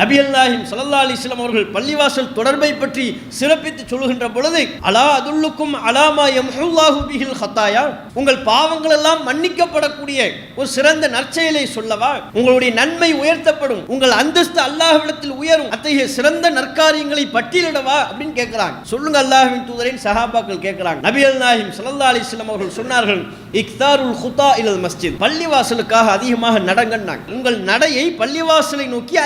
நபி அல்லாஹிம் சல்லா அலிஸ்லாம் அவர்கள் பள்ளிவாசல் தொடர்பை பற்றி சிறப்பித்து சொல்கின்ற பொழுது அலா அதுல்லுக்கும் அலாமா எம்ஹுல்லாஹு பிஹில் ஹத்தாயா உங்கள் பாவங்கள் எல்லாம் மன்னிக்கப்படக்கூடிய ஒரு சிறந்த நற்செயலை சொல்லவா? உங்களுடைய நன்மை உயர்த்தப்படும். உங்கள் அந்தஸ்து அல்லாஹ்விடத்தில் உயரும். அத்தகைய சிறந்த நற்காரியங்களை பட்டியலிடவா? அப்படின்னு கேட்கிறாங்க. சொல்லுங்க அல்லாஹின் தூதரின் சஹாபாக்கள் கேட்கிறாங்க. நபி அல்லாஹிம் சல்லா அலிஸ்லாம் அவர்கள் சொன்னார்கள் இக்தாருல் ஹுதா இலல் மஸ்ஜித். பள்ளிவாசலுக்காக அதிகமாக நடங்கன்னாங்க. உங்கள் நடையை பள்ளிவாசலை நோக்கி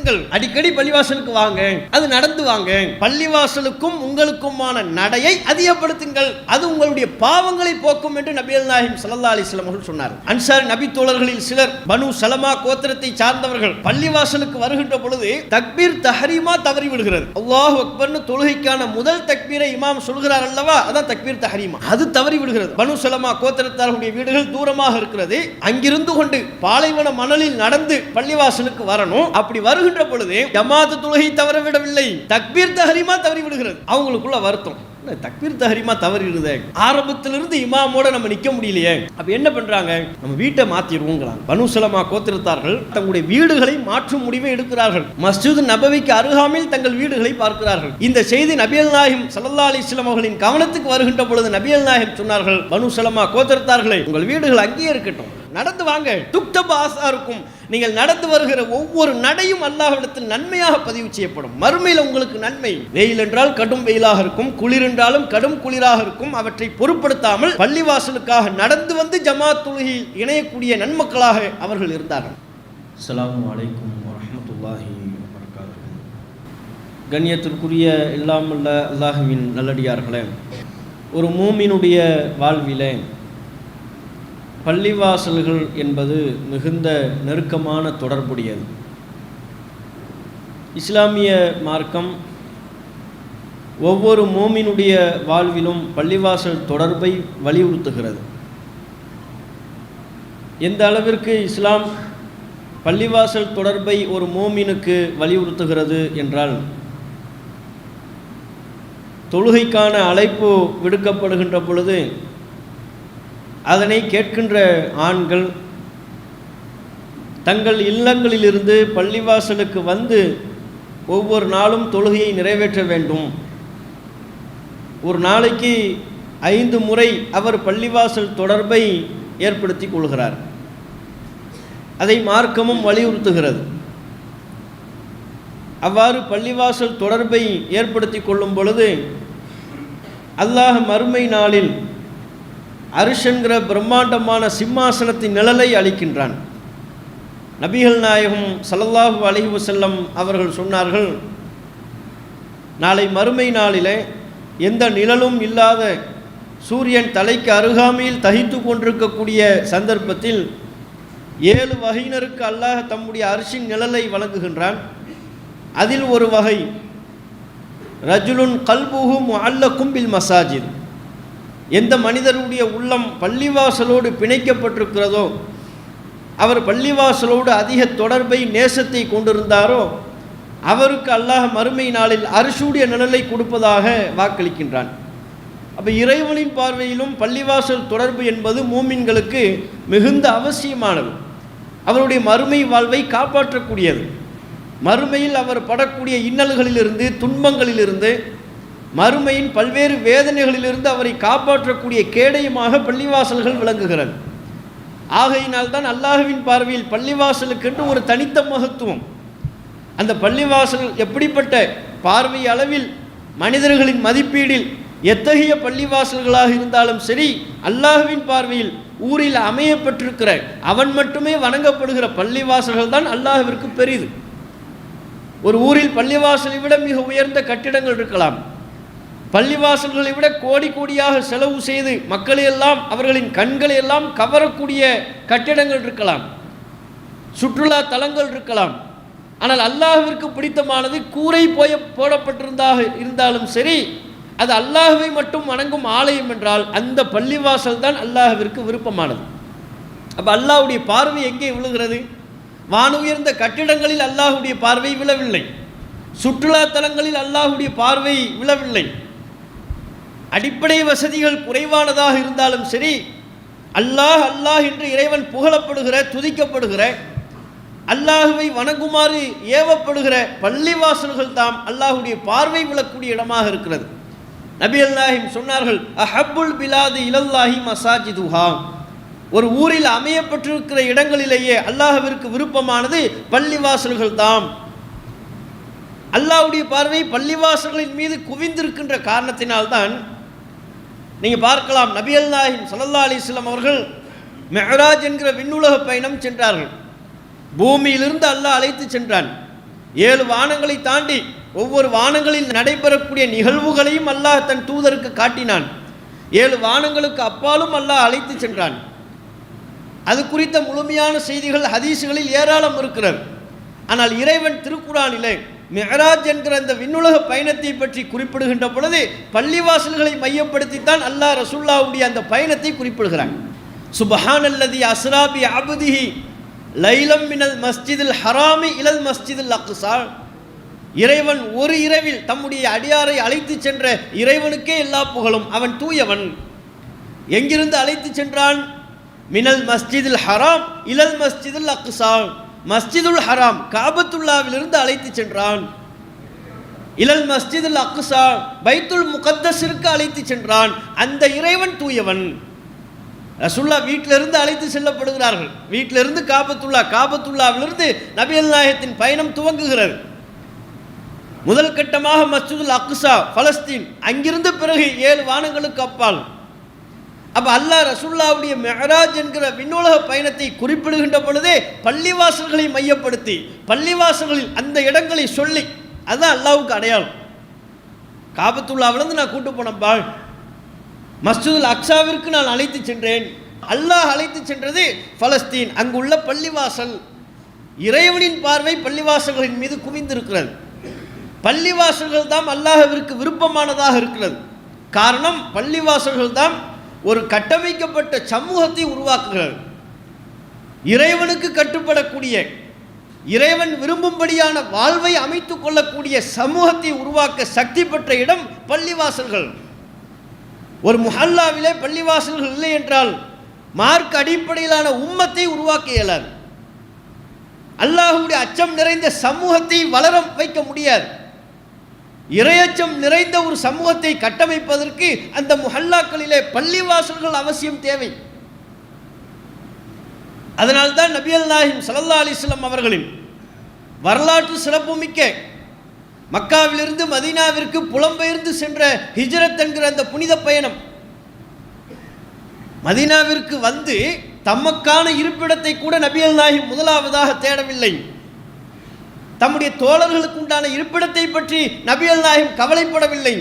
அதிகப்படுத்துங்கள் அடிக்கடி பள்ளிவாசலுக்கு வாங்க அது நடந்து வாங்க. பள்ளிவாசலுக்கும் உங்களுக்குமான நடையை அதிகப்படுத்துங்கள். அது உங்களுடைய பாவங்களை போக்கும் என்று நபியல் நாயகம் சல்லா அலிஸ்லாம் அவர்கள் சொன்னார். அன்சார் நபி தோழர்களில் சிலர் பனு சலமா கோத்திரத்தை சார்ந்தவர்கள் பள்ளிவாசலுக்கு வருகின்ற பொழுது தக்பீர் தஹரீமா தவறி விடுகிறது. அல்லாஹ் அக்பர்னு தொழுகைக்கான முதல் தக்பீரை இமாம் சொல்கிறார் அல்லவா? அதான் தக்பீர் தஹரீமா. அது தவறி விடுகிறது. பனு சலமா கோத்திரத்தார்களுடைய வீடுகள் தூரமாக இருக்கிறது. அங்கிருந்து கொண்டு பாலைவன மணலில் நடந்து பள்ளிவாசலுக்கு வரணும். அப்படி வருகின்ற பொழுது ஜமாத்து தொழுகை தவற விடவில்லை தக்பீர் தஹரிமா தவறி விடுகிறது அவங்களுக்குள்ள வருத்தம். தக்பீர் தஹரிமா தவறிடுதே? ஆரம்பத்திலிருந்து இமாமோட நம்ம நிக்க முடியலையே. அப்ப என்ன பண்றாங்க? நம்ம வீட்டை மாத்திடுவோங்கிறாங்க பனுசலமா கோத்திரத்தார்கள் தங்களுடைய வீடுகளை மாற்றும் முடிவை எடுக்கிறார்கள். மஸ்ஜித் நபவிக்கு அருகாமையில் தங்கள் வீடுகளை பார்க்கிறார்கள். இந்த செய்தி நபியல் நாயகம் சல்லா அலிஸ்லாம் அவர்களின் கவனத்துக்கு வருகின்ற பொழுது நபியல் நாயகம் சொன்னார்கள் பனுசலமா கோத்திரத்தார்களே உங்கள் வீடுகள் அங்கேயே இருக்கட்டும். நடந்து வாங்க. துக்தப ஆசாருக்கும் நீங்கள் நடந்து வருகிற ஒவ்வொரு நடையும் அல்லாஹிடத்தில் நன்மையாக பதிவு செய்யப்படும். மறுமையில் உங்களுக்கு நன்மை. வெயில் என்றால் கடும் வெயிலாக இருக்கும். குளிர் என்றாலும் கடும் குளிராக இருக்கும். அவற்றை பொருட்படுத்தாமல் பள்ளிவாசலுக்காக நடந்து வந்து ஜமாத் தொழுகையில் இணையக்கூடிய நன்மக்களாக அவர்கள் இருந்தார்கள். அஸ்லாம் வலைக்கம் வரமத்துல்லாஹி வபரகாத்துஹு. கண்ணியத்திற்குரிய இல்லாமல்ல அல்லாஹுவின் நல்லடியார்களே ஒரு மூமினுடைய வாழ்விலே பள்ளிவாசல்கள் என்பது மிகுந்த நெருக்கமான தொடர்புடையது. இஸ்லாமிய மார்க்கம் ஒவ்வொரு மோமினுடைய வாழ்விலும் பள்ளிவாசல் தொடர்பை வலியுறுத்துகிறது. எந்த அளவிற்கு இஸ்லாம் பள்ளிவாசல் தொடர்பை ஒரு மோமினுக்கு வலியுறுத்துகிறது என்றால் தொழுகைக்கான அழைப்பு விடுக்கப்படுகின்ற பொழுது அதனை கேட்கின்ற ஆண்கள் தங்கள் இல்லங்களிலிருந்து பள்ளிவாசலுக்கு வந்து ஒவ்வொரு நாளும் தொழுகையை நிறைவேற்ற வேண்டும். ஒரு நாளைக்கு ஐந்து முறை அவர் பள்ளிவாசல் தொடர்பை ஏற்படுத்தி கொள்கிறார். அதை மார்க்கமும் வலியுறுத்துகிறது. அவ்வாறு பள்ளிவாசல் தொடர்பை ஏற்படுத்தி கொள்ளும் பொழுது அல்லாஹ் மறுமை நாளில் அரிஷன்கிற பிரம்மாண்டமான சிம்மாசனத்தின் நிழலை அளிக்கின்றான். நபிகள் நாயகம் சல்லல்லாஹு அலைஹி வஸல்லம் அவர்கள் சொன்னார்கள் நாளை மறுமை நாளிலே எந்த நிழலும் இல்லாத சூரியன் தலைக்கு அருகாமையில் தகித்து கொண்டிருக்கக்கூடிய சந்தர்ப்பத்தில் ஏழு வகையினருக்கு அல்லாஹ் தம்முடைய அரிசின் நிழலை வழங்குகின்றான். அதில் ஒரு வகை ரஜுலுன் கல்புகும் அல்ல கும்பில் மசாஜித். எந்த மனிதருடைய உள்ளம் பள்ளிவாசலோடு பிணைக்கப்பட்டிருக்கிறதோ அவர் பள்ளிவாசலோடு அதிக தொடர்பை நேசத்தை கொண்டிருந்தாரோ அவருக்கு அல்லாஹ் மறுமை நாளில் அரிசுடைய நிழலை கொடுப்பதாக வாக்களிக்கின்றான். அப்போ இறைவனின் பார்வையிலும் பள்ளிவாசல் தொடர்பு என்பது மூமின்களுக்கு மிகுந்த அவசியமானது. அவருடைய மறுமை வாழ்வை காப்பாற்றக்கூடியது. மறுமையில் அவர் படக்கூடிய இன்னல்களிலிருந்து துன்பங்களிலிருந்து மறுமையின் பல்வேறு வேதனைகளிலிருந்து அவரை காப்பாற்றக்கூடிய கேடயமாக பள்ளிவாசல்கள் விளங்குகிறது. ஆகையினால் தான் அல்லாஹுவின் பார்வையில் பள்ளிவாசலுக்கென்று ஒரு தனித்த மகத்துவம். அந்த பள்ளிவாசல் எப்படிப்பட்ட பார்வை அளவில் மனிதர்களின் மதிப்பீடில் எத்தகைய பள்ளிவாசல்களாக இருந்தாலும் சரி அல்லாஹுவின் பார்வையில் ஊரில் அமையப்பட்டிருக்கிற அவன் மட்டுமே வணங்கப்படுகிற பள்ளிவாசல்கள் தான் அல்லாஹுவிற்கு பெரிது. ஒரு ஊரில் பள்ளிவாசலை விட மிக உயர்ந்த கட்டிடங்கள் இருக்கலாம். பள்ளிவாசல்களை விட கோடி கோடியாக செலவு செய்து மக்களை எல்லாம் அவர்களின் கண்களை எல்லாம் கவரக்கூடிய கட்டிடங்கள் இருக்கலாம். சுற்றுலா தலங்கள் இருக்கலாம். ஆனால் அல்லாஹுவிற்கு பிடித்தமானது கூரை போய போடப்பட்டிருந்தாக இருந்தாலும் சரி அது அல்லாஹுவை மட்டும் வணங்கும் ஆலயம் என்றால் அந்த பள்ளிவாசல் தான் அல்லாஹுவிற்கு விருப்பமானது. அப்போ அல்லாஹ்வுடைய பார்வை எங்கே விழுகிறது? வானுயர்ந்த கட்டிடங்களில் அல்லாஹ்வுடைய பார்வை விழவில்லை. சுற்றுலா தலங்களில் அல்லாஹுடைய பார்வை விழவில்லை. அடிப்படை வசதிகள் குறைவானதாக இருந்தாலும் சரி அல்லாஹ் அல்லாஹ் என்று இறைவன் புகழப்படுகிற துதிக்கப்படுகிற அல்லாஹுவை வணங்குமாறு ஏவப்படுகிற பள்ளிவாசல்கள் தாம் அல்லாஹுடைய பார்வை விழக்கூடிய இடமாக இருக்கிறது. நபி அல்லாஹிம் சொன்னார்கள் அஹப்புல் பிலாது இலல்லாஹி மசாஜிதுஹா. ஒரு ஊரில் அமையப்பட்டிருக்கிற இடங்களிலேயே அல்லாஹவிற்கு விருப்பமானது பள்ளிவாசல்கள் தாம். அல்லாஹ்வுடைய பார்வை பள்ளிவாசல்களின் மீது குவிந்திருக்கின்ற காரணத்தினால்தான் நீங்கள் பார்க்கலாம். நபியல் நாயின் சல்லல்லா அலிஸ்லாம் அவர்கள் மெஹராஜ் என்கிற விண்ணுலக பயணம் சென்றார்கள். பூமியிலிருந்து அல்லாஹ் அழைத்து சென்றான். ஏழு வானங்களை தாண்டி ஒவ்வொரு வானங்களில் நடைபெறக்கூடிய நிகழ்வுகளையும் அல்லாஹ் தன் தூதருக்கு காட்டினான். ஏழு வானங்களுக்கு அப்பாலும் அல்லாஹ் அழைத்து சென்றான். அது குறித்த முழுமையான செய்திகள் ஹதீஸுகளில் ஏராளம் இருக்கிறது. ஆனால் இறைவன் திருக்குறானிலே மெஹராஜ் என்கிற அந்த விண்ணுலக பயணத்தை பற்றி குறிப்பிடுகின்ற பொழுது பள்ளிவாசல்களை மையப்படுத்தித்தான் அல்லாஹ் ரசூல்லாவுடைய அந்த பயணத்தை குறிப்பிடுகிறான். சுபஹான் அல்லதி அஸ்ராபி அபுதிஹி லைலம் மினல் மஸ்ஜிதில் ஹராமி இலல் மஸ்ஜிதில் அக்ஸா. இறைவன் ஒரு இரவில் தம்முடைய அடியாரை அழைத்து சென்ற இறைவனுக்கே எல்லா புகழும். அவன் தூயவன். எங்கிருந்து அழைத்து சென்றான்? மினல் மஸ்ஜிதில் ஹராம் இலல் மஸ்ஜிதில் அக்ஸா. மஸ்ஜிதுல் ஹராம் காபத்துல்லாவிலிருந்து அழைத்து சென்றான். இலல் மஸ்ஜிதுல் அக்ஸா பைத்துல் முகத்தஸிற்கு அழைத்து சென்றான். அந்த இறைவன் தூயவன். ரசுல்லா வீட்டிலிருந்து அழைத்து செல்லப்படுகிறார்கள். வீட்டிலிருந்து காபத்துல்லா காபத்துல்லாவிலிருந்து நபியல் நாயகத்தின் பயணம் துவங்குகிறது. முதல் கட்டமாக மஸ்ஜிதுல் அக்ஸா பலஸ்தீன் அங்கிருந்து பிறகு ஏழு வானங்களுக்கு அப்பால். அப்போ அல்லாஹ் ரசுல்லாவுடைய மெஹராஜ் என்கிற விண்ணுலக பயணத்தை குறிப்பிடுகின்ற பொழுதே பள்ளிவாசல்களை மையப்படுத்தி பள்ளிவாசல்களில் அந்த இடங்களை சொல்லி அதுதான் அல்லாவுக்கு அடையாளம். காபத்துல்லாவிலிருந்து நான் கூட்டு போனப்பா மஸ்ஜிதுல் அக்ஸாவிற்கு நான் அழைத்து சென்றேன். அல்லாஹ் அழைத்து சென்றது பலஸ்தீன். அங்குள்ள பள்ளிவாசல் இறைவனின் பார்வை பள்ளிவாசல்களின் மீது குவிந்திருக்கிறது. பள்ளிவாசல்கள் தான் அல்லாஹவிற்கு விருப்பமானதாக இருக்கிறது. காரணம் பள்ளிவாசல்கள் தான் ஒரு கட்டமைக்கப்பட்ட சமூகத்தை உருவாக்குகிறது இறைவனுக்கு கட்டுப்படக்கூடிய இறைவன் விரும்பும்படியான வாழ்வை அமைத்துக் கொள்ளக்கூடிய சமூகத்தை உருவாக்க சக்தி பெற்ற இடம் பள்ளிவாசல்கள். ஒரு முஹல்லாவிலே பள்ளிவாசல்கள் இல்லை என்றால் மார்க் அடிப்படையிலான உம்மத்தை உருவாக்க இயலாது. அல்லாஹுடைய அச்சம் நிறைந்த சமூகத்தை வளர வைக்க முடியாது. இரையச்சம் நிறைந்த ஒரு சமூகத்தை கட்டமைப்பதற்கு அந்த முஹல்லாக்களிலே பள்ளிவாசல்கள் அவசியம் தேவை. அதனால்தான் நபியல் அல்லாஹிம் சல்லா அலிஸ்லாம் அவர்களின் வரலாற்று சிறப்புமிக்க மக்காவிலிருந்து மதீனாவிற்கு புலம்பெயர்ந்து சென்ற ஹிஜ்ரத் என்கிற அந்த புனித பயணம். மதீனாவிற்கு வந்து தமக்கான இருப்பிடத்தை கூட நபியல் நாயகம் முதலாவதாக தேடவில்லை. தம்முடைய தோழர்களுக்கு உண்டான இருப்பிடத்தை பற்றி நபியல் நாயகம் கவலைப்படவில்லை.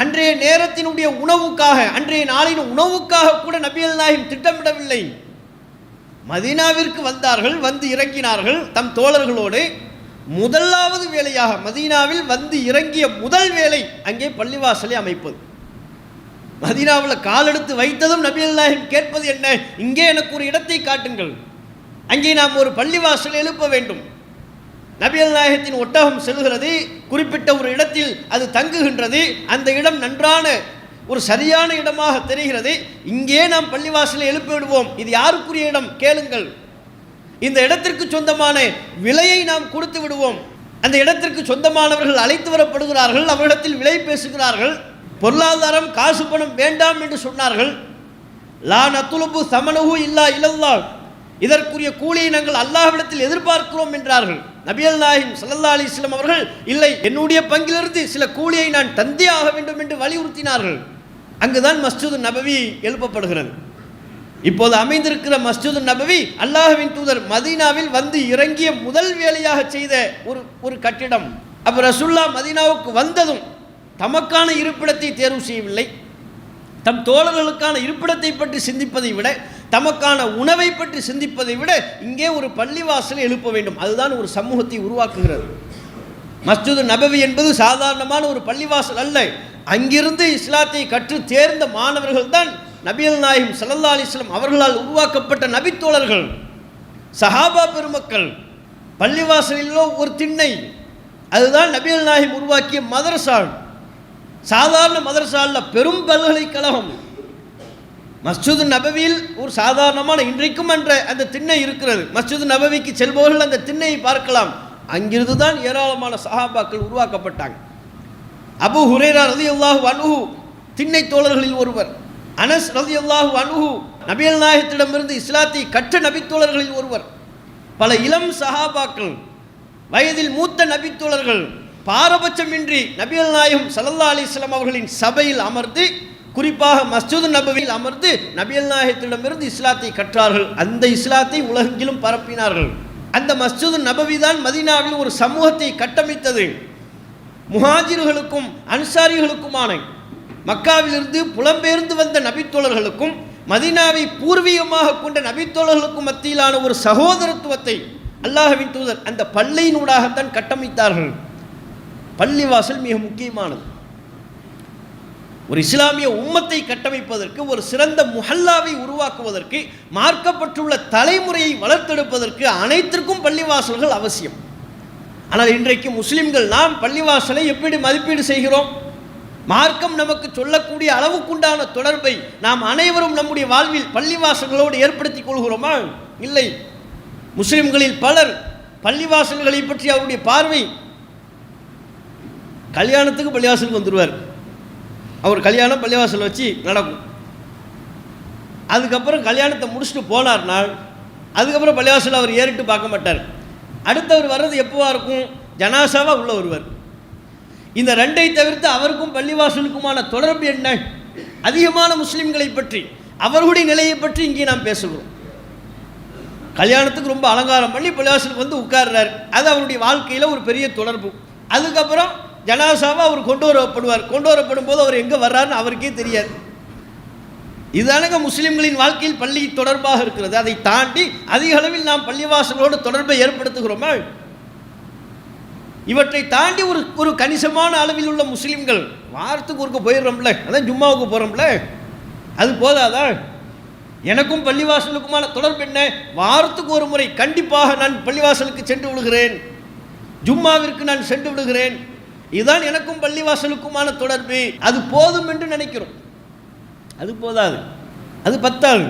அன்றைய நேரத்தினுடைய உணவுக்காக அன்றைய நாளின் உணவுக்காக கூட நபியல் நாயகம் திட்டமிடவில்லை. மதீனாவிற்கு வந்தார்கள் வந்து இறங்கினார்கள். தம் தோழர்களோடு முதலாவது வேலையாக மதீனாவில் வந்து இறங்கிய முதல் வேலை அங்கே பள்ளிவாசலை அமைப்பது. மதீனாவில் காலெடுத்து வைத்ததும் நபியல் நாயகம் கேட்பது என்ன? இங்கே எனக்கு ஒரு இடத்தை காட்டுங்கள். அங்கே நாம் ஒரு பள்ளிவாசல் எழுப்ப வேண்டும். நபியல் நாயகத்தின் ஒட்டகம் செல்கிறது. குறிப்பிட்ட ஒரு இடத்தில் அது தங்குகின்றது. அந்த இடம் நன்றான ஒரு சரியான இடமாக தெரிகிறது. இங்கே நாம் பள்ளிவாசலை எழுப்பி விடுவோம். இது யாருக்குரிய இடம்? கேளுங்கள். இந்த இடத்திற்கு சொந்தமான விலையை நாம் கொடுத்து விடுவோம். அந்த இடத்திற்கு சொந்தமானவர்கள் அழைத்து வரப்படுகிறார்கள். அவரிடத்தில் விலை பேசுகிறார்கள். பொருளாதாரம் காசு பணம் வேண்டாம் என்று சொன்னார்கள். லா நத்துலுபு சமனகு இல்லா இல்லல்லா இதற்குரிய கூலியை நாங்கள் அல்லாஹ்விடத்தில் எதிர்பார்க்கிறோம் என்றார்கள். நபியல் நாயிம் சல்லா அலி இஸ்லாம் அவர்கள் இல்லை என்னுடைய பங்கிலிருந்து சில கூலியை நான் தந்தே ஆக வேண்டும் என்று வலியுறுத்தினார்கள். அங்குதான் மஸ்ஜூது நபவி எழுப்பப்படுகிறது. இப்போது அமைந்திருக்கிற மஸ்ஜூது நபவி அல்லாஹ்வின் தூதர் மதீனாவில் வந்து இறங்கிய முதல் வேலையாக செய்த ஒரு ஒரு கட்டிடம். அப்போ ரசுல்லா மதீனாவுக்கு வந்ததும் தமக்கான இருப்பிடத்தை தேர்வு செய்யவில்லை. தம் தோழர்களுக்கான இருப்பிடத்தை பற்றி சிந்திப்பதை விட தமக்கான உணவை பற்றி சிந்திப்பதை விட இங்கே ஒரு பள்ளிவாசலை எழுப்ப வேண்டும். அதுதான் ஒரு சமூகத்தை உருவாக்குகிறது. மஸ்ஜிது நபவி என்பது சாதாரணமான ஒரு பள்ளிவாசல் அல்ல. அங்கிருந்து இஸ்லாத்தை கற்று தேர்ந்த மாணவர்கள் தான் நபியல் நாயும் சல்லா அலிஸ்லாம் அவர்களால் உருவாக்கப்பட்ட நபித்தோழர்கள். சஹாபா பெருமக்கள். பள்ளிவாசலிலோ ஒரு திண்ணை. அதுதான் நபியல் நாயிம் உருவாக்கிய மதரசால் சாதாரண மதரசாலில் பெரும் பல்கலைக்கழகம். மஸ்ஜிது நபவியில் ஒரு சாதாரணமான இன்றைக்கும் என்ற அந்த திண்ணை இருக்கிறது. மஸ்ஜிது நபவிக்கு செல்பவர்கள் அந்த திண்ணையை பார்க்கலாம். அங்கிருந்து தான் ஏராளமான சஹாபாக்கள் உருவாக்கப்பட்டாங்க. அபு ஹுரேரா ரதி அல்லாஹு அனுஹு திண்ணை தோழர்களில் ஒருவர். அனஸ் ரதி அல்லாஹு அனுஹு நபியல் நாயகத்திடமிருந்து இஸ்லாத்தை கற்ற நபித்தோழர்களில் ஒருவர். பல இளம் சஹாபாக்கள் வயதில் மூத்த நபித்தோழர்கள் பாரபட்சமின்றி நபியல் நாயகம் சல்லல்லா அலிஸ்லாம் அவர்களின் சபையில் அமர்ந்து குறிப்பாக மஸ்ஜூத் நபவியில் அமர்ந்து நபியல் நாயகத்திடமிருந்து இஸ்லாத்தை கற்றார்கள். அந்த இஸ்லாத்தை உலகெங்கிலும் பரப்பினார்கள். அந்த மஸ்ஜூத் நபவி தான் மதினாவில் ஒரு சமூகத்தை கட்டமைத்தது. முஹாஜிர்களுக்கும் அன்சாரிகளுக்குமான மக்காவிலிருந்து புலம்பெயர்ந்து வந்த நபித்தோழர்களுக்கும் மதீனாவை பூர்வீகமாக கொண்ட நபித்தோழர்களுக்கும் மத்தியிலான ஒரு சகோதரத்துவத்தை அல்லாஹ்வின் தூதர் அந்த பள்ளியினூடாகத்தான் கட்டமைத்தார்கள். பள்ளிவாசல் மிக முக்கியமானது. ஒரு இஸ்லாமிய உம்மத்தை கட்டமைப்பதற்கு ஒரு சிறந்த முஹல்லாவை உருவாக்குவதற்கு மார்க்கப்பட்டுள்ள தலைமுறையை வளர்த்தெடுப்பதற்கு அனைத்திற்கும் பள்ளிவாசல்கள் அவசியம். ஆனால் இன்றைக்கு முஸ்லிம்கள் நாம் பள்ளிவாசலை எப்படி மதிப்பீடு செய்கிறோம்? மார்க்கம் நமக்கு சொல்லக்கூடிய அளவுக்குண்டான தொடர்பை நாம் அனைவரும் நம்முடைய வாழ்வில் பள்ளிவாசல்களோடு ஏற்படுத்திக் கொள்கிறோமா? இல்லை. முஸ்லிம்களில் பலர் பள்ளிவாசல்களை பற்றி அவருடைய பார்வை கல்யாணத்துக்கு பள்ளிவாசலுக்கு வந்துடுவார் அவர் கல்யாணம் பள்ளிவாசல் வச்சு நடக்கும். அதுக்கப்புறம் கல்யாணத்தை முடிச்சுட்டு போனார்னால் அதுக்கப்புறம் பள்ளிவாசல் அவர் ஏறிட்டு பார்க்க மாட்டார். அடுத்தவர் வர்றது எப்போவாக இருக்கும்? ஜனாசாவாக உள்ள வருவார் இந்த ரெண்டை தவிர்த்து அவருக்கும் பள்ளிவாசலுக்குமான தொடர்பு என்ன? அதிகமான முஸ்லீம்களை பற்றி அவர்களுடைய நிலையை பற்றி இங்கே நாம் பேசுகிறோம். கல்யாணத்துக்கு ரொம்ப அலங்காரம் பண்ணி பள்ளிவாசலுக்கு வந்து உட்கார்றார். அது அவருடைய வாழ்க்கையில் ஒரு பெரிய தொடர்பு. அதுக்கப்புறம் ஜனாசாவை அவர் கொண்டு வரப்படுவார். கொண்டு வரப்படும் போது அவர் எங்கே வர்றாருன்னு அவருக்கே தெரியாது. இதுதானங்க முஸ்லீம்களின் வாழ்க்கையில் பள்ளி தொடர்பாக இருக்கிறது. அதை தாண்டி அதிக அளவில் நாம் பள்ளிவாசலோடு தொடர்பை ஏற்படுத்துகிறோமா? இவற்றை தாண்டி ஒரு ஒரு கணிசமான அளவில் உள்ள முஸ்லீம்கள் வாரத்துக்கு ஒருக்க போயிடுறோம்ல. அதான் ஜும்மாவுக்கு போகிறோம்ல அது போதாதா? எனக்கும் பள்ளிவாசலுக்குமான தொடர்பு என்ன? வாரத்துக்கு ஒரு முறை கண்டிப்பாக நான் பள்ளிவாசலுக்கு சென்று விடுகிறேன். ஜும்மாவிற்கு நான் சென்று விடுகிறேன். இதுதான் எனக்கும் பள்ளிவாசலுக்குமான தொடர்பு. அது போதும் என்று நினைக்கிறோம். அது போதாது. அது பத்தாது.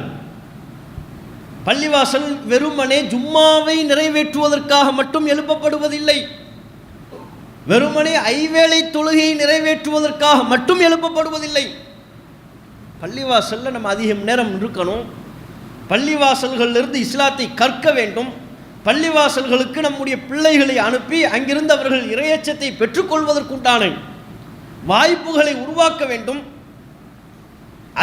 பள்ளிவாசல் வெறுமனே ஜும்மாவை நிறைவேற்றுவதற்காக மட்டும் எழுப்பப்படுவதில்லை. வெறுமனே ஐவேளை தொழுகையை நிறைவேற்றுவதற்காக மட்டும் எழுப்பப்படுவதில்லை. பள்ளிவாசலில் நம்ம அதிகம் நேரம் இருக்கணும். பள்ளிவாசல்களிலிருந்து இஸ்லாத்தை கற்க வேண்டும். பள்ளிவாசல்களுக்கு நம்முடைய பிள்ளைகளை அனுப்பி அங்கிருந்து அவர்கள் இரையச்சத்தை பெற்றுக்கொள்வதற்குண்டான வாய்ப்புகளை உருவாக்க வேண்டும்.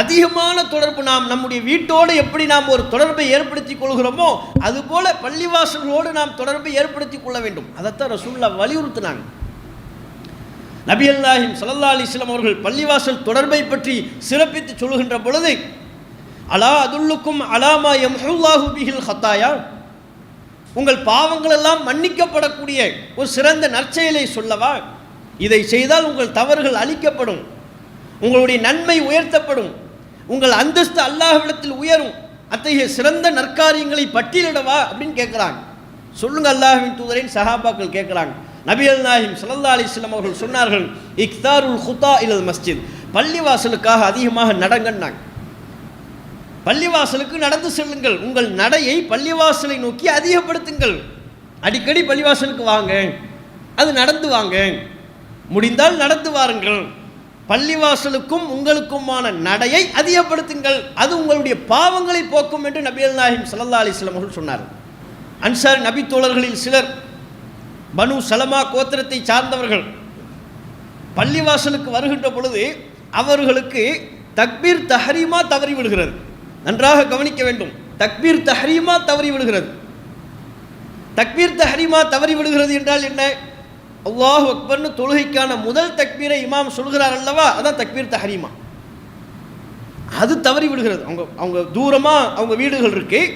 அதிகமான தொடர்பு நாம் நம்முடைய வீட்டோடு எப்படி நாம் ஒரு தொடர்பை ஏற்படுத்திக் கொள்கிறோமோ அதுபோல பள்ளிவாசல்களோடு நாம் தொடர்பை ஏற்படுத்திக் கொள்ள வேண்டும். அதைத்தான் ரசூல்லா வலியுறுத்தினாங்க. நபி அல்லாஹிம் சல்லா அலிஸ்லாம் அவர்கள் பள்ளிவாசல் தொடர்பை பற்றி சிறப்பித்து சொல்கின்ற பொழுது அலா அதுல்லுக்கும் அலாமா எம்ஹுல்லாஹு பிஹில் ஹத்தாயா உங்கள் பாவங்கள் எல்லாம் மன்னிக்கப்படக்கூடிய ஒரு சிறந்த நற்செயலை சொல்லவா? இதை செய்தால் உங்கள் தவறுகள் அழிக்கப்படும். உங்களுடைய நன்மை உயர்த்தப்படும். உங்கள் அந்தஸ்து அல்லாஹ்விடத்தில் உயரும். அத்தகைய சிறந்த நற்காரியங்களை பட்டியலிடவா? அப்படின்னு கேட்குறாங்க சொல்லுங்க அல்லாஹின் தூதரின் சஹாபாக்கள் கேட்குறாங்க. நபியல் நாஹிம் சல்லா அலிஸ்லாம் அவர்கள் சொன்னார்கள் இக்தாருல் ஹுதா இல் மஸ்ஜித். பள்ளிவாசலுக்காக அதிகமாக நடங்கன்னாங்க. பள்ளிவாசலுக்கு நடந்து செல்லுங்கள். உங்கள் நடையை பள்ளிவாசலை நோக்கி அதிகப்படுத்துங்கள். அடிக்கடி பள்ளிவாசலுக்கு வாங்க. அது நடந்து வாங்க. முடிந்தால் நடந்து வாருங்கள். பள்ளிவாசலுக்கும் உங்களுக்குமான நடையை அதிகப்படுத்துங்கள். அது உங்களுடைய பாவங்களை போக்கும் என்று நபியல் நாயிம் சல்லா அலிஸ்லாம் அவர்கள் சொன்னார். அன்சார் நபி தோழர்களில் சிலர் பனு சலமா கோத்திரத்தை சார்ந்தவர்கள் பள்ளிவாசலுக்கு வருகின்ற பொழுது அவர்களுக்கு தக்பீர் தஹரீமா தவறி விடுகிறது நன்றாக கவனிக்க வேண்டும். தக்பீர் தஹரீமா தவறி விடுகிறது. தக்பீர் தஹரீமா தவறி விடுகிறது என்றால் என்ன? அல்லாஹ் அக்பர்னு தொழுகைக்கான முதல் தக்பீரை இமாம் சொல்கிறார் அல்லவா? அதான் தக்பீர் தஹரீமா. அது தவறி விடுகிறது. அவங்க அவங்க தூரமாக அவங்க வீடுகள் இருக்கு.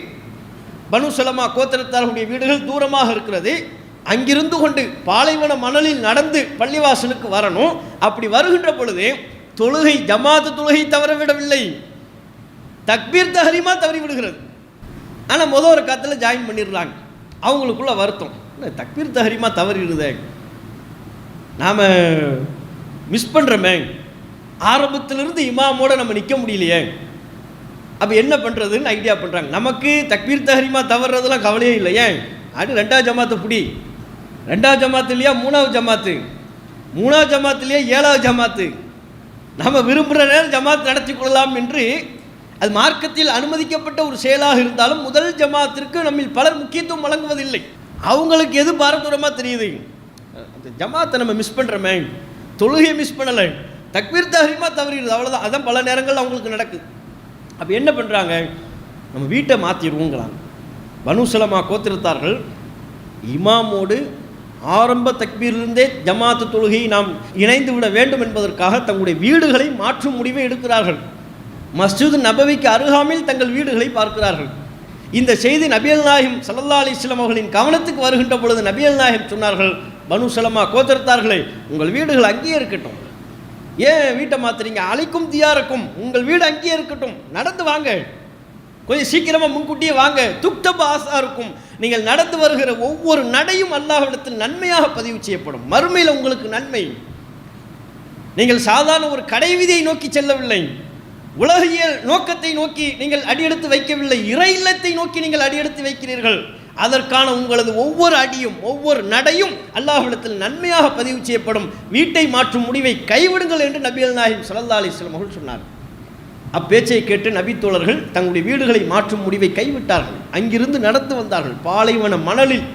பனு சலமா கோத்திரத்தார்களுடைய வீடுகள் தூரமாக இருக்கிறது. அங்கிருந்து கொண்டு பாலைவன மணலில் நடந்து பள்ளிவாசலுக்கு வரணும். அப்படி வருகின்ற பொழுது தொழுகை ஜமாத்து தொழுகை தவற விடவில்லை தக்பீர் தஹரிமா தவறி விடுகிறது. ஆனால் மொதல் ஒரு காத்தில் ஜாயின் பண்ணிடுறாங்க அவங்களுக்குள்ள வருத்தம். இல்லை தக்பீர் தஹரிமா தவறிடுதே. நாம் மிஸ் பண்ணுறோமே ஆரம்பத்திலிருந்து இமாமோட நம்ம நிற்க முடியலையே. அப்போ என்ன பண்ணுறதுன்னு ஐடியா பண்ணுறாங்க நமக்கு தக்பீர் தஹரிமா தவறுறதுலாம் கவலையே இல்லை ஏன் அது ரெண்டாவது ஜமாத்து பிடி. ரெண்டாவது ஜமாத்து இல்லையா மூணாவது ஜமாத்து? மூணாவது ஜமாத்துலேயே ஏழாவது ஜமாத்து? நம்ம விரும்புகிற நேரம் ஜமாத் நடத்தி கொள்ளலாம் என்று அது மார்க்கத்தில் அனுமதிக்கப்பட்ட ஒரு செயலாக இருந்தாலும் முதல் ஜமாத்திற்கு நம்மில் பலர் முக்கியத்துவம் வழங்குவதில்லை. அவங்களுக்கு எது பாரதூரமாக தெரியுது? அந்த ஜமாத்தை நம்ம மிஸ் பண்ணுறோமே தொழுகையை மிஸ் பண்ணலை. தக்பீர் தகரியமாக தவறிடுது. அவ்வளோதான் அதான் பல நேரங்கள் அவங்களுக்கு நடக்குது. அப்போ என்ன பண்ணுறாங்க நம்ம வீட்டை மாற்றிடுவோங்களாங்க பனுசலமா கோத்திரத்தார்கள் இமாமோடு ஆரம்ப தக்பீரிலிருந்தே ஜமாத்து தொழுகையை நாம் இணைந்து விட வேண்டும் என்பதற்காக தங்களுடைய வீடுகளை மாற்றும் முடிவை எடுக்கிறார்கள். மஸ்ஜித் நபவிக்கு அருகாமையில் தங்கள் வீடுகளை பார்க்கிறார்கள். இந்த செய்தி நபியல் நாயகம் சல்லல்லா அலிஸ்லாம் அவர்களின் கவனத்துக்கு வருகின்ற பொழுது நபியல் நாயகம் சொன்னார்கள் பனு சலமா கோத்தரத்தார்களே உங்கள் வீடுகள் அங்கேயே இருக்கட்டும். ஏன் வீட்டை மாத்துறீங்க? அழைக்கும் தியாருக்கும். உங்கள் வீடு அங்கேயே இருக்கட்டும். நடந்து வாங்க. கொஞ்சம் சீக்கிரமாக முன்கூட்டியே வாங்க. துக்தப ஆசா இருக்கும். நீங்கள் நடந்து வருகிற ஒவ்வொரு நடையும் அல்லாஹிடத்தில் நன்மையாக பதிவு செய்யப்படும். மறுமையில் உங்களுக்கு நன்மை. நீங்கள் சாதாரண ஒரு கடை விதியை நோக்கி செல்லவில்லை. உலகியல் நோக்கத்தை நோக்கி நீங்கள் அடியெடுத்து வைக்கவில்லை இறை இல்லத்தை நோக்கி நீங்கள் அடியெடுத்து வைக்கிறீர்கள். அதற்கான உங்களது ஒவ்வொரு அடியும் ஒவ்வொரு நடையும் அல்லாஹிடத்தில் நன்மையாக பதிவு செய்யப்படும். வீட்டை மாற்றும் முடிவை கைவிடுங்கள் என்று நபிகள் நாயகம் ஸல்லல்லாஹு அலைஹி அவர்கள் சொன்னார். அப்பேச்சை கேட்டு நபித்தோழர்கள் தங்களுடைய வீடுகளை மாற்றும் முடிவை கைவிட்டார்கள். அங்கிருந்து நடந்து வந்தார்கள். பாலைவன மணலில்.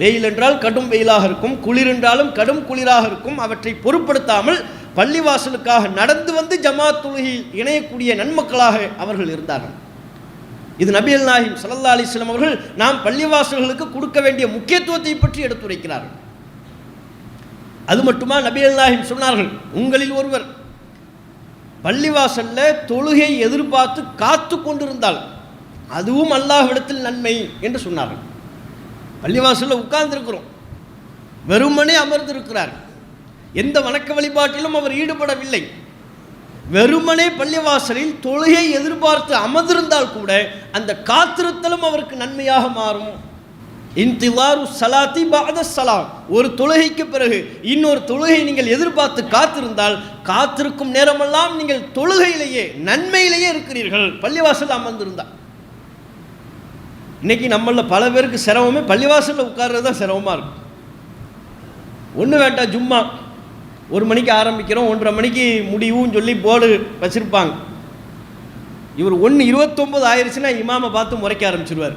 வெயில் என்றால் கடும் வெயிலாக இருக்கும் குளிர் என்றாலும் கடும் குளிராக இருக்கும். அவற்றை பொருட்படுத்தாமல் பள்ளிவாசலுக்காக நடந்து வந்து ஜமாத் தொழுகையில் இணையக்கூடிய நன்மக்களாக அவர்கள் இருந்தார்கள். இது நபியல் நாஹிம் சல்லா அலிஸ்லாம் அவர்கள் நாம் பள்ளிவாசல்களுக்கு கொடுக்க வேண்டிய முக்கியத்துவத்தை பற்றி எடுத்துரைக்கிறார்கள். அது மட்டுமா நபியல் நாஹிம் சொன்னார்கள் உங்களில் ஒருவர் பள்ளிவாசல்ல தொழுகை எதிர்பார்த்து காத்து கொண்டிருந்தால் அதுவும் அல்லாஹ்விடத்தில் நன்மை என்று சொன்னார்கள். பள்ளிவாசலில் உட்கார்ந்திருக்கிறோம். வெறுமனே அமர்ந்திருக்கிறார்கள். எந்த வணக்க வழிபாட்டிலும் அவர் ஈடுபடவில்லை. வெறுமனே பள்ளிவாசலில் தொழுகை எதிர்பார்த்து அமர்ந்திருந்தால் கூட அந்த காத்திருத்தலும் அவருக்கு நன்மையாக மாறும். இன்திவாரு சலாத்தி பாத சலாம். ஒரு தொழுகைக்கு பிறகு இன்னொரு தொழுகை நீங்கள் எதிர்பார்த்து காத்திருந்தால் காத்திருக்கும் நேரமெல்லாம் நீங்கள் தொழுகையிலேயே நன்மையிலேயே இருக்கிறீர்கள். பள்ளிவாசல் அமர்ந்திருந்தால். இன்னைக்கு நம்மள பல பேருக்கு சிரமமே பள்ளிவாசலில் உட்கார்றது தான் சிரமமாக இருக்கும். ஒன்று வேண்டாம் ஜும்மா ஒரு மணிக்கு ஆரம்பிக்கிறோம் ஒன்றரை மணிக்கு முடிவும் சொல்லி போர்டு வச்சுருப்பாங்க. இவர் ஒன்று இருபத்தொம்பது ஆயிடுச்சுன்னா இமாமை பார்த்து முறைக்க ஆரம்பிச்சிருவார்.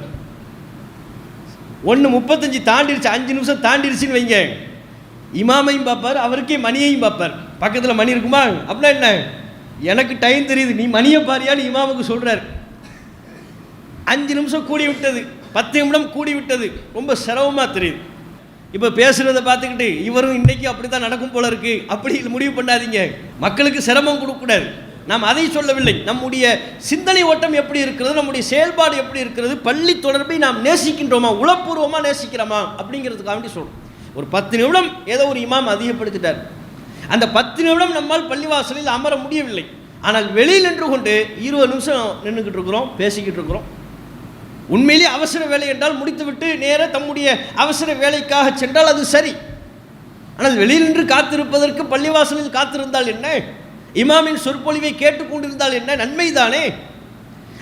ஒன்று முப்பத்தஞ்சு தாண்டிருச்சு அஞ்சு நிமிஷம் தாண்டிருச்சுன்னு வைங்க. இமாமையும் பார்ப்பார் அவருக்கே மணியையும் பார்ப்பார். பக்கத்தில் மணி இருக்குமா? அப்படின்னா என்ன? எனக்கு டைம் தெரியுது நீ மணியை பாரியான்னு இமாமுக்கு சொல்கிறார் அஞ்சு நிமிஷம் கூடி விட்டது பத்து நிமிடம் கூடி விட்டது ரொம்ப சிரமமாக தெரியுது. இப்போ பேசுகிறத பார்த்துக்கிட்டு இவரும் இன்றைக்கும் அப்படி தான் நடக்கும் போல இருக்குது அப்படி முடிவு பண்ணாதீங்க. மக்களுக்கு சிரமம் கொடுக்கக்கூடாது நாம் அதை சொல்லவில்லை. நம்முடைய சிந்தனை ஓட்டம் எப்படி இருக்கிறது நம்முடைய செயல்பாடு எப்படி இருக்கிறது பள்ளி தொடர்பை நாம் நேசிக்கின்றோமா உளப்பூர்வமாக நேசிக்கிறோமா அப்படிங்கிறதுக்காக வேண்டி சொல்கிறோம் ஒரு பத்து நிமிடம் ஏதோ ஒரு இமாம் அதிகப்படுத்திட்டார். அந்த பத்து நிமிடம் நம்மால் பள்ளிவாசலில் அமர முடியவில்லை. ஆனால் வெளியில் நின்று கொண்டு இருபது நிமிஷம் நின்றுக்கிட்டு இருக்கிறோம் பேசிக்கிட்டு இருக்கிறோம். உண்மையிலே அவசர வேலை என்றால் முடித்துவிட்டு நேராக தம்முடைய அவசர வேலைக்காக சென்றால் அது சரி. ஆனால் வெளியில் நின்று காத்திருப்பதற்கு பள்ளிவாசலில் காத்திருந்தால் என்ன? இமாமின் சொற்பொழிவை கேட்டுக்கொண்டிருந்தால் என்ன? நன்மைதானே.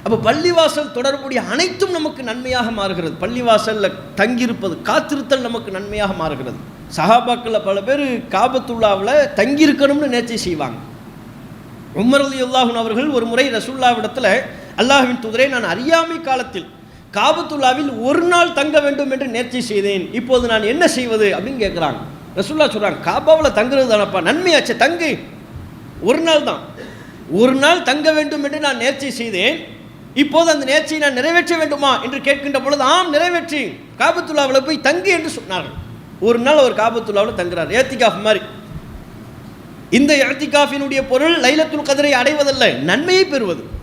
அப்போ பள்ளிவாசல் தொடர்புடைய அனைத்தும் நமக்கு நன்மையாக மாறுகிறது. பள்ளிவாசலில் தங்கியிருப்பது காத்திருத்தல் நமக்கு நன்மையாக மாறுகிறது. சஹாபாக்களில் பல பேர் காபத்துல்லாவில் தங்கியிருக்கணும்னு நேர்ச்சி செய்வாங்க. உமர் அலி அல்லாஹூன் அவர்கள் ஒரு முறை ரசுல்லாவிடத்தில் அல்லாஹுவின் துதிரை நான் அறியாமை காலத்தில் காபத்துல்லாவில் ஒரு நாள் தங்க வேண்டும் என்று நேர்ச்சி செய்தேன். இப்போது நான் என்ன செய்வது அப்படின்னு கேட்குறாங்க ரசுல்லா சொல்கிறாங்க காபாவில் தங்குறது தானப்பா நன்மையாச்சே தங்கு. ஒரு நாள் தான். ஒரு நாள் தங்க வேண்டும் என்று நான் நேர்ச்சி செய்தேன். இப்போது அந்த நேர்ச்சியை நான் நிறைவேற்ற வேண்டுமா என்று கேட்கின்ற பொழுது ஆம் நிறைவேற்றி. காபத்துல்லாவில் போய் தங்கு என்று சொன்னார்கள். ஒரு நாள் அவர் காபத்துல்லாவில் தங்குறார். ஏத்திகாஃப் மாதிரி. இந்த ஏத்திகாஃபினுடைய பொருள் லைலத்துல் கதிரை அடைவதல்ல நன்மையை பெறுவது.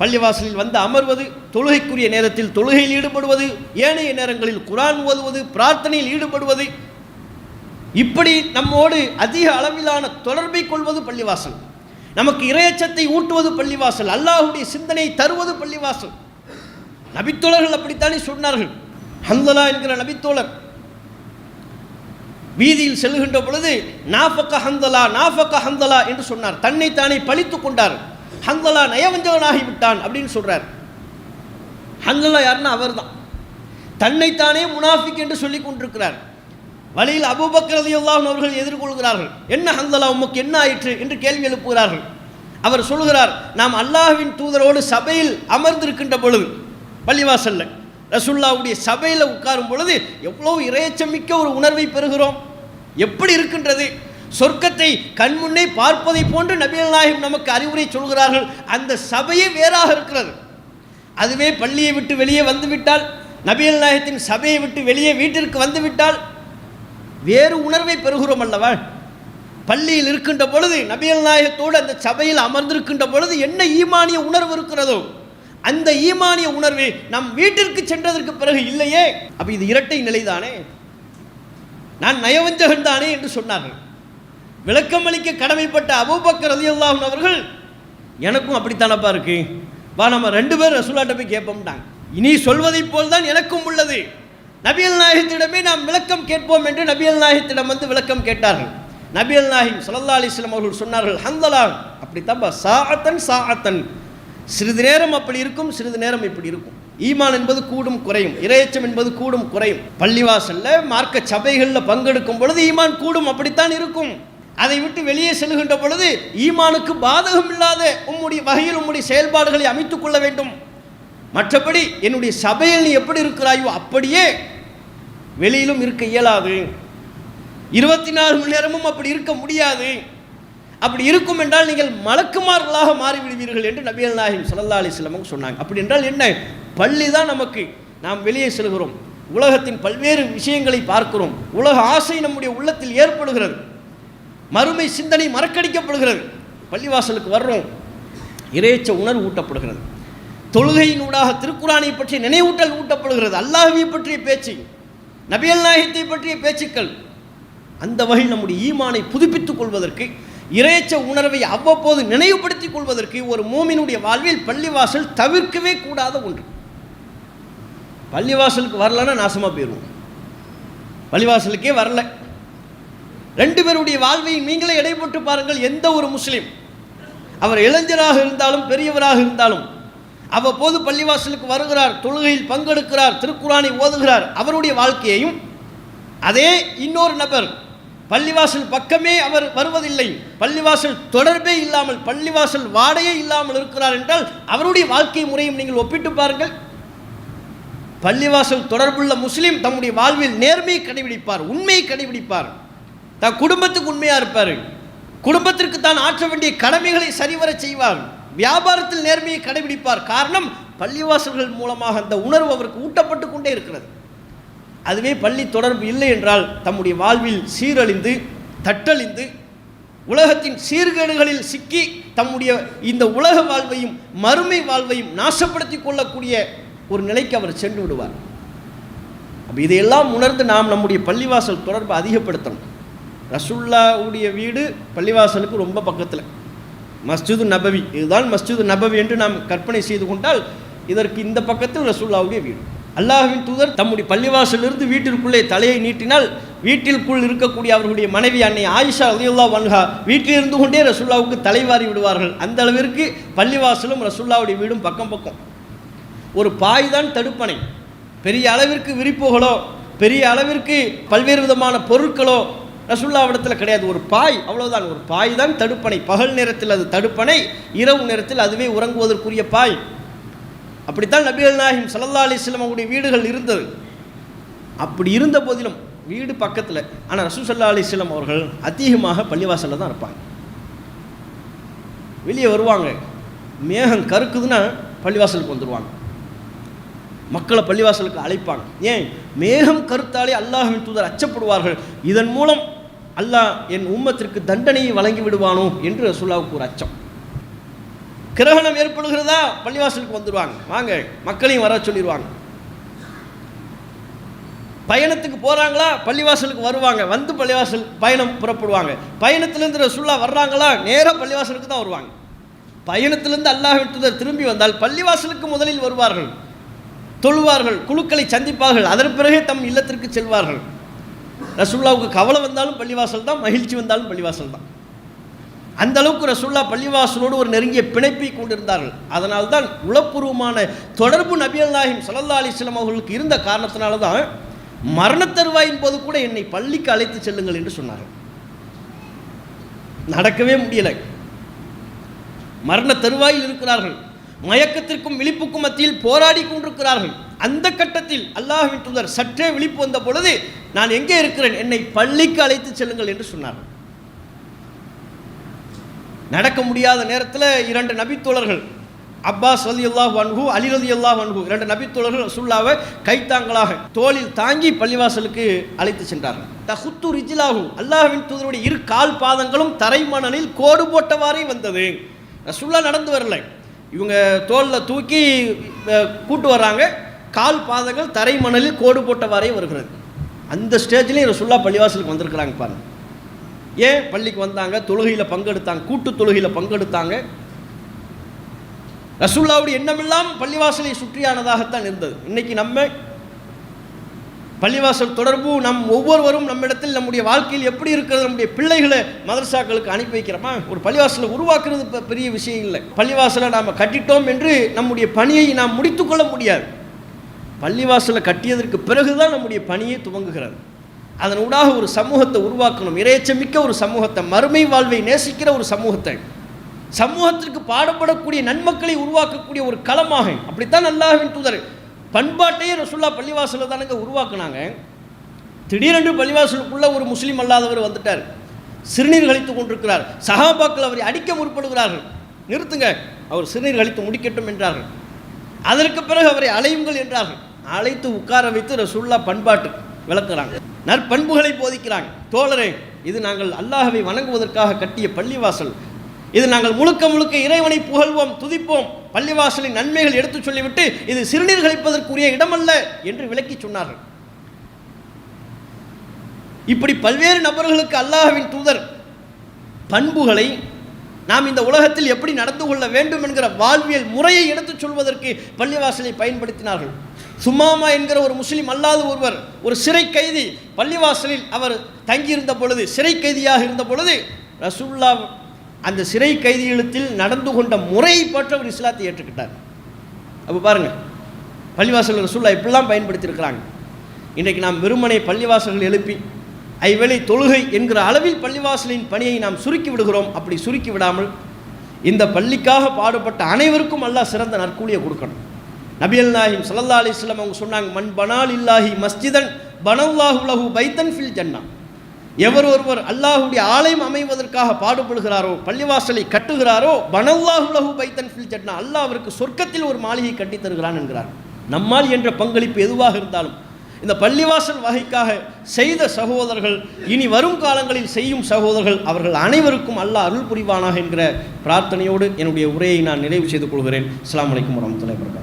பள்ளிவாசலில் வந்து அமர்வது தொழுகைக்குரிய நேரத்தில் தொழுகையில் ஈடுபடுவது ஏனைய நேரங்களில் குரான் ஓதுவது பிரார்த்தனையில் ஈடுபடுவது. இப்படி நம்மோடு அதிக அளவிலான தொடர்பை கொள்வது பள்ளிவாசல். நமக்கு இரையச்சத்தை ஊட்டுவது பள்ளிவாசல். அல்லாஹுடைய சிந்தனை தருவது பள்ளிவாசல். நபித்தோழர்கள் அப்படித்தானே சொன்னார்கள். ஹந்தலா என்கிற நபித்தோழர். வீதியில் செல்கின்ற பொழுது நாஃபக்க ஹந்தலா நாஃபக்க ஹந்தலா என்று சொன்னார். தன்னைத்தானே பழித்து கொண்டார் ஹந்தலா நயவஞ்சகனாகி விட்டான் அப்படின்னு சொல்கிறார் ஹந்தலா யாருன்னா அவர்தான். தன்னைத்தானே முனாஃபிக் என்று சொல்லிக் கொண்டிருக்கிறார். வழியில் அபூபக்கர் அவர்கள் எதிர்கொள்கிறார்கள். என்ன ஹந்தலா உமக்கு என்ன ஆயிற்று என்று கேள்வி எழுப்புகிறார்கள். அவர் சொல்கிறார் நாம் அல்லாஹ்வின் தூதரோடு சபையில் அமர்ந்திருக்கின்ற பொழுது பள்ளிவாசல்ல ரசுல்லாவுடைய சபையில் உட்காரும் பொழுது எவ்வளவு இறையச்சமிக்க ஒரு உணர்வை பெறுகிறோம். எப்படி இருக்கின்றது? சொர்க்கத்தை கண்முன்னே பார்ப்பதை போன்று நபிகள் நாயகம் நமக்கு அறிவுரை சொல்கிறார்கள். அந்த சபையே வேறாக இருக்கிறது. அதுவே பள்ளியை விட்டு வெளியே வந்துவிட்டால் நபிகள் நாயகத்தின் சபையை விட்டு வெளியே வீட்டிற்கு வந்துவிட்டால் வேறு உணர்வை பெறுகிறோம் அல்லவா? பள்ளியில் இருக்கின்ற பொழுது நபிகள் நாயகத்தோடு அந்த சபையில் அமர்ந்திருக்கின்ற பொழுது என்ன ஈமானிய உணர்வு இருக்கிறதோ அந்த ஈமானிய உணர்வு நம் வீட்டிற்கு சென்றதற்கு பிறகு இல்லையே? அப்போ இது இரட்டை நிலைதானே? நான் நயவஞ்சகன் தானே என்று சொன்னார்கள். விளக்கமளிக்க கடமைப்பட்ட அபூபக்கர் ரலியல்லாஹு அவர்கள் எனக்கும் அப்படித்தானப்பா இருக்கு? வா நம்ம ரெண்டு பேரும் ரசூலாட்ட போய் கேட்போம்ட்டாங்க. இனி சொல்வதைப் போல் தான் எனக்கும் உள்ளது. நபியல் நாயகத்திடமே நாம் விளக்கம் கேட்போம் என்று நபியல் நாயகத்திடம் வந்து விளக்கம் கேட்டார்கள். நபியல் நாயகம் ஸல்லல்லாஹு அலிஸ்லாம் அவர்கள் சொன்னார்கள் ஹந்தலா அப்படித்தான்ப்பா சாத்தன் சாத்தன் சிறிது நேரம் அப்படி இருக்கும் சிறிது நேரம் இப்படி இருக்கும். ஈமான் என்பது கூடும் குறையும். இரையச்சம் என்பது கூடும் குறையும். பள்ளிவாசல்ல மார்க்க சபைகளில் பங்கெடுக்கும் பொழுது ஈமான் கூடும் அப்படித்தான் இருக்கும். அதை விட்டு வெளியே செல்கின்ற பொழுது ஈமானுக்கு பாதகம் இல்லாத உம்முடைய வகையில் உம்முடைய செயல்பாடுகளை அமைத்துக் கொள்ள வேண்டும். மற்றபடி என்னுடைய சபையில் நீ எப்படி இருக்கிறாயோ அப்படியே வெளியிலும் இருக்க இயலாது. இருபத்தி நாலு மணி நேரமும் அப்படி இருக்க முடியாது. அப்படி இருக்கும் என்றால் நீங்கள் மலக்குமார்களாக மாறிவிடுவீர்கள் என்று நபியல் நாயகம் சல்லா அலைஹி சொன்னாங்க. அப்படி என்றால் என்ன? பள்ளி தான் நமக்கு நாம் வெளியே செல்கிறோம். உலகத்தின் பல்வேறு விஷயங்களை பார்க்கிறோம். உலக ஆசை நம்முடைய உள்ளத்தில் ஏற்படுகிறது. மறுமை சிந்தனை மறக்கடிக்கப்படுகிறது. பள்ளிவாசலுக்கு வர்றோம். இறைச்ச உணர்வு ஊட்டப்படுகிறது. தொழுகையினூடாக திருக்குறானை பற்றிய நினைவூட்டல் ஊட்டப்படுகிறது. அல்லாஹ்வை பற்றிய பேச்சு நபியல் நாயகத்தை பற்றிய பேச்சுக்கள். அந்த வகையில் நம்முடைய ஈமானை புதுப்பித்துக் கொள்வதற்கு இறைச்ச உணர்வை அவ்வப்போது நினைவுபடுத்திக் கொள்வதற்கு ஒரு மூமினுடைய வாழ்வில் பள்ளிவாசல் தவிர்க்கவே கூடாத ஒன்று. பள்ளிவாசலுக்கு வரலன்னா நாசமாக போயிடுவோம் பள்ளிவாசலுக்கே வரல. ரெண்டு பேருடைய வாழ்வை நீங்களே எடைபோட்டு பாருங்கள் எந்த ஒரு முஸ்லீம் அவர் இளைஞராக இருந்தாலும் பெரியவராக இருந்தாலும் அவ்வப்போது பள்ளிவாசலுக்கு வருகிறார் தொழுகையில் பங்கெடுக்கிறார் திருக்குறானை ஓதுகிறார் அவருடைய வாழ்க்கையையும் அதே இன்னொரு நபர் பள்ளிவாசல் பக்கமே அவர் வருவதில்லை பள்ளிவாசல் தொடர்பே இல்லாமல் பள்ளிவாசல் வாடையே இல்லாமல் இருக்கிறார் என்றால் அவருடைய வாழ்க்கை முறையும் நீங்கள் ஒப்பிட்டு பாருங்கள். பள்ளிவாசல் தொடர்புள்ள முஸ்லீம் தம்முடைய வாழ்வில் நேர்மையை கடைபிடிப்பார் உண்மையை கடைபிடிப்பார். தன் குடும்பத்துக்கு உண்மையாக இருப்பார். குடும்பத்திற்கு தான் ஆற்ற வேண்டிய கடமைகளை சரிவர செய்வார். வியாபாரத்தில் நேர்மையை கடைபிடிப்பார். காரணம் பள்ளிவாசல்கள் மூலமாக அந்த உணர்வு அவருக்கு ஊட்டப்பட்டு கொண்டே இருக்கிறது. அதுவே பள்ளி தொடர்பு இல்லை என்றால் தம்முடைய வாழ்வில் சீரழிந்து தட்டழிந்து உலகத்தின் சீர்கேடுகளில் சிக்கி தம்முடைய இந்த உலக வாழ்வையும் மறுமை வாழ்வையும் நாசப்படுத்தி கொள்ளக்கூடிய ஒரு நிலைக்கு அவர் சென்று விடுவார். அப்போ இதையெல்லாம் உணர்ந்து நாம் நம்முடைய பள்ளிவாசல் தொடர்பை அதிகப்படுத்தணும். ரசுல்லாவுடைய வீடு பள்ளிவாசலுக்கு ரொம்ப பக்கத்தில். மஸ்ஜிது நபவி. இதுதான் மஸ்ஜிது நபவி என்று நாம் கற்பனை செய்து கொண்டால் இதற்கு இந்த பக்கத்தில் ரசுல்லாவுடைய வீடு. அல்லாஹின் தூதர் தம்முடைய பள்ளிவாசலிருந்து வீட்டிற்குள்ளே தலையை நீட்டினால் வீட்டிற்குள் இருக்கக்கூடிய அவர்களுடைய மனைவி அன்னை ஆயிஷா அலியுல்லா வன்ஹா வீட்டில் இருந்து கொண்டே ரசுல்லாவுக்கு தலைவாரி விடுவார்கள். அந்த அளவிற்கு பள்ளிவாசலும் ரசுல்லாவுடைய வீடும் பக்கம் பக்கம். ஒரு பாய் தான் தடுப்பணை. பெரிய அளவிற்கு விரிப்புகளோ பெரிய அளவிற்கு பல்வேறு விதமான பொருட்களோ ரசுல்லாவிடத்தில் கிடையாது. ஒரு பாய் அவ்வளோதான் ஒரு பாய் தான் தடுப்பணை. பகல் நேரத்தில் அது தடுப்பணை இரவு நேரத்தில் அதுவே உறங்குவதற்குரிய பாய். அப்படித்தான் நபிகள் நாயகம் சல்லா அலிஸ்லாம் அவருடைய வீடுகள் இருந்தது. அப்படி இருந்த போதிலும் வீடு பக்கத்தில் ஆனால் ரசூ சல்லா அலிஸ்லாம் அவர்கள் அதிகமாக பள்ளிவாசலில் தான் இருப்பாங்க. வெளியே வருவாங்க. மேகம் கருக்குதுன்னா பள்ளிவாசலுக்கு வந்துடுவாங்க மக்களை பள்ளிவாசலுக்கு அழைப்பாங்க. ஏன்? மேகம் கருத்தாலே அல்லாஹ்வின் தூதர் அச்சப்படுவார்கள். இதன் மூலம் அல்லாஹ் என் உம்மத்திற்கு தண்டனையை வழங்கி விடுவானோ என்று ரசூல்லாவுக்கு ஒரு அச்சம். கிரகணம் ஏற்படுகிறதா? பள்ளிவாசலுக்கு வந்துடுவாங்க வாங்க மக்களையும் வர சொல்லிடுவாங்க பயணத்துக்கு போகிறாங்களா பள்ளிவாசலுக்கு வருவாங்க. வந்து பள்ளிவாசல் பயணம் புறப்படுவாங்க. பயணத்திலேருந்து ரசுல்லா வர்றாங்களா? நேராக பள்ளிவாசலுக்கு தான் வருவாங்க. பயணத்திலிருந்து அல்லாஹ் தூதர் திரும்பி வந்தால் பள்ளிவாசலுக்கு முதலில் வருவார்கள். தொழுவார்கள் குழுக்களை சந்திப்பார்கள். அதன் பிறகே தம் இல்லத்திற்கு செல்வார்கள். ரசுல்லாவுக்கு கவலை வந்தாலும் பள்ளிவாசல் தான் மகிழ்ச்சி வந்தாலும் பள்ளிவாசல் தான். அந்த அளவுக்கு ரசுல்லா பள்ளிவாசலோடு ஒரு நெருங்கிய பிணைப்பை கொண்டிருந்தார்கள். அதனால் தான் உளப்பூர்வமான தொடர்பு நபியல் அல்லாஹிம் சல்லா அலிஸ்லாம் அவர்களுக்கு இருந்த காரணத்தினால தான் மரண தருவாயின் போது கூட என்னை பள்ளிக்கு அழைத்து செல்லுங்கள் என்று சொன்னார்கள். நடக்கவே முடியலை. மரண தருவாயில் இருக்கிறார்கள். மயக்கத்திற்கும் விழிப்புக்கும் மத்தியில் போராடி கொண்டிருக்கிறார்கள். அந்த கட்டத்தில் அல்லாஹ்வின் தூதர் சற்றே விழிப்பு வந்த பொழுது நான் எங்கே இருக்கிறேன்? என்னை பள்ளிக்கு அழைத்து செல்லுங்கள் என்று சொன்னார்கள். நடக்க முடியாத நேரத்தில் இரண்டு நபித்தோழர்கள் அப்பாஸ் அலி அல்லாஹ் வன்ஹு அலி ரதி அல்லாஹ் வன்ஹு இரண்டு நபித்தோழர்கள் ரசுல்லாவை கைத்தாங்களாக தோளில் தாங்கி பள்ளிவாசலுக்கு அழைத்து சென்றார்கள். தஹுத்து ரிஜிலாகும் அல்லாஹ்வின் தூதருடைய இரு கால் பாதங்களும் தரைமணலில் கோடு போட்டவாறே வந்தது. ரசுல்லா நடந்து வரலை. இவங்க தோலில் தூக்கி கூட்டு வர்றாங்க. கால் பாதங்கள் தரை மணலில் கோடு போட்ட வரை வருகிறது. அந்த ஸ்டேஜ்லேயும் ரசுல்லா பள்ளிவாசலுக்கு வந்திருக்கிறாங்க பாருங்கள் ஏன்? பள்ளிக்கு வந்தாங்க தொழுகையில் பங்கெடுத்தாங்க கூட்டு தொழுகையில் பங்கெடுத்தாங்க. ரசுல்லாவுடைய எண்ணமெல்லாம் பள்ளிவாசலை சுற்றியானதாகத்தான் இருந்தது. இன்னைக்கு நம்ம பள்ளிவாசல் தொடர்பு நம் ஒவ்வொருவரும் நம்மிடத்தில் நம்முடைய வாழ்க்கையில் எப்படி இருக்கிறது நம்முடைய பிள்ளைகளை மதரசாக்களுக்கு அனுப்பி வைக்கிறோமா? ஒரு பள்ளிவாசலை உருவாக்குறது இப்போ பெரிய விஷயம் இல்லை. பள்ளிவாசலை நாம் கட்டிட்டோம் என்று நம்முடைய பணியை நாம் முடித்துக்கொள்ள முடியாது. பள்ளிவாசலை கட்டியதற்கு பிறகுதான் நம்முடைய பணியை துவங்குகிறது. அதன் ஊடாக ஒரு சமூகத்தை உருவாக்கணும். இறையச்சமிக்க ஒரு சமூகத்தை மறுமை வாழ்வை நேசிக்கிற ஒரு சமூகத்தை. சமூகத்திற்கு பாடுபடக்கூடிய நன்மக்களை உருவாக்கக்கூடிய ஒரு களமாக. அப்படித்தான் அல்லாஹ்வின் தூதர் பண்பாட்டையே ரசுல்லா பள்ளிவாசலில் தானங்க உருவாக்குனாங்க. திடீரென்று பள்ளிவாசலுக்குள்ளே ஒரு முஸ்லீம் அல்லாதவர் வந்துட்டார். சிறுநீர் கழித்து கொண்டிருக்கிறார். சஹாபாக்கள் அவரை அடிக்க முற்படுகிறார்கள். நிறுத்துங்க. அவர் சிறுநீர் கழித்து முடிக்கட்டும் என்றார்கள். அதற்கு பிறகு அவரை அலையுங்கள் என்றார்கள். அழைத்து உட்கார வைத்து ரசுல்லா பண்பாட்டு விளக்குறாங்க. நற்பண்புகளை போதிக்கிறாங்க. தோழரே இது நாங்கள் அல்லாஹவை வணங்குவதற்காக கட்டிய பள்ளிவாசல். இது நாங்கள் முழுக்க முழுக்க இறைவனை புகழ்வோம் துதிப்போம். பள்ளிவாசலின் நன்மைகள் எடுத்துச் சொல்லிவிட்டு இது சிறுநீர் கழிப்பதற்குரிய இடமல்ல என்று விளக்கி சொன்னார்கள். இப்படி பல்வேறு நபர்களுக்கு அல்லாஹவின் தூதர் பண்புகளை நாம் இந்த உலகத்தில் எப்படி நடந்து கொள்ள வேண்டும் என்கிற வாழ்வியல் முறையை எடுத்துச் சொல்வதற்கு பள்ளிவாசலை பயன்படுத்தினார்கள். சும்மாமா என்கிற ஒரு முஸ்லிம் அல்லாத ஒருவர் ஒரு சிறை கைதி பள்ளிவாசலில் அவர் தங்கியிருந்த பொழுது சிறை கைதியாக இருந்த பொழுது ரசூல்லா அந்த சிறை கைதிகளத்தில் நடந்து கொண்ட முறையை பற்றி அவர் இஸ்லாத்தை ஏற்றுக்கிட்டார். அப்போ பாருங்கள் பள்ளிவாசல் ரசூல்லா இப்படிலாம் பயன்படுத்தியிருக்கிறாங்க. இன்றைக்கு நாம் வெறுமனை பள்ளிவாசல்கள் எழுப்பி ஐவேளை தொழுகை என்கிற அளவில் பள்ளிவாசலின் பணியை நாம் சுருக்கி விடுகிறோம் அப்படி சுருக்கி விடாமல் இந்த பள்ளிக்காக பாடுபட்ட அனைவருக்கும் அல்லாஹ் சிறந்த நற்கூலியை கொடுக்கணும். நபியல் நாஹிம் சல்லா அலிஸ்லாம் அவங்க சொன்னாங்க மண் பனால் இல்லாஹி மஸ்ஜிதன் பனல்லாஹு லஹு பைத்தன் ஃபில் ஜன்னா. எவர் ஒருவர் அல்லாஹுடைய ஆலயம் அமைவதற்காக பாடுபடுகிறாரோ பள்ளிவாசலை கட்டுகிறாரோ பனல்லாஹு பைத்தன் ஃபில் ஜட்னா அல்லாஹ் அவருக்கு சொர்க்கத்தில் ஒரு மாளிகை கட்டித் தருகிறான் என்கிறார். நம்மால் என்ற பங்களிப்பு எதுவாக இருந்தாலும் இந்த பள்ளிவாசல் வகைக்காக செய்த சகோதரர்கள் இனி வரும் காலங்களில் செய்யும் சகோதரர்கள் அவர்கள் அனைவருக்கும் அல்லாஹ் அருள் புரிவானாக என்கிற பிரார்த்தனையோடு என்னுடைய உரையை நான் நிறைவு செய்து கொள்கிறேன். அஸ்ஸலாமு வலைக்கம் வரமத்துல்லாஹி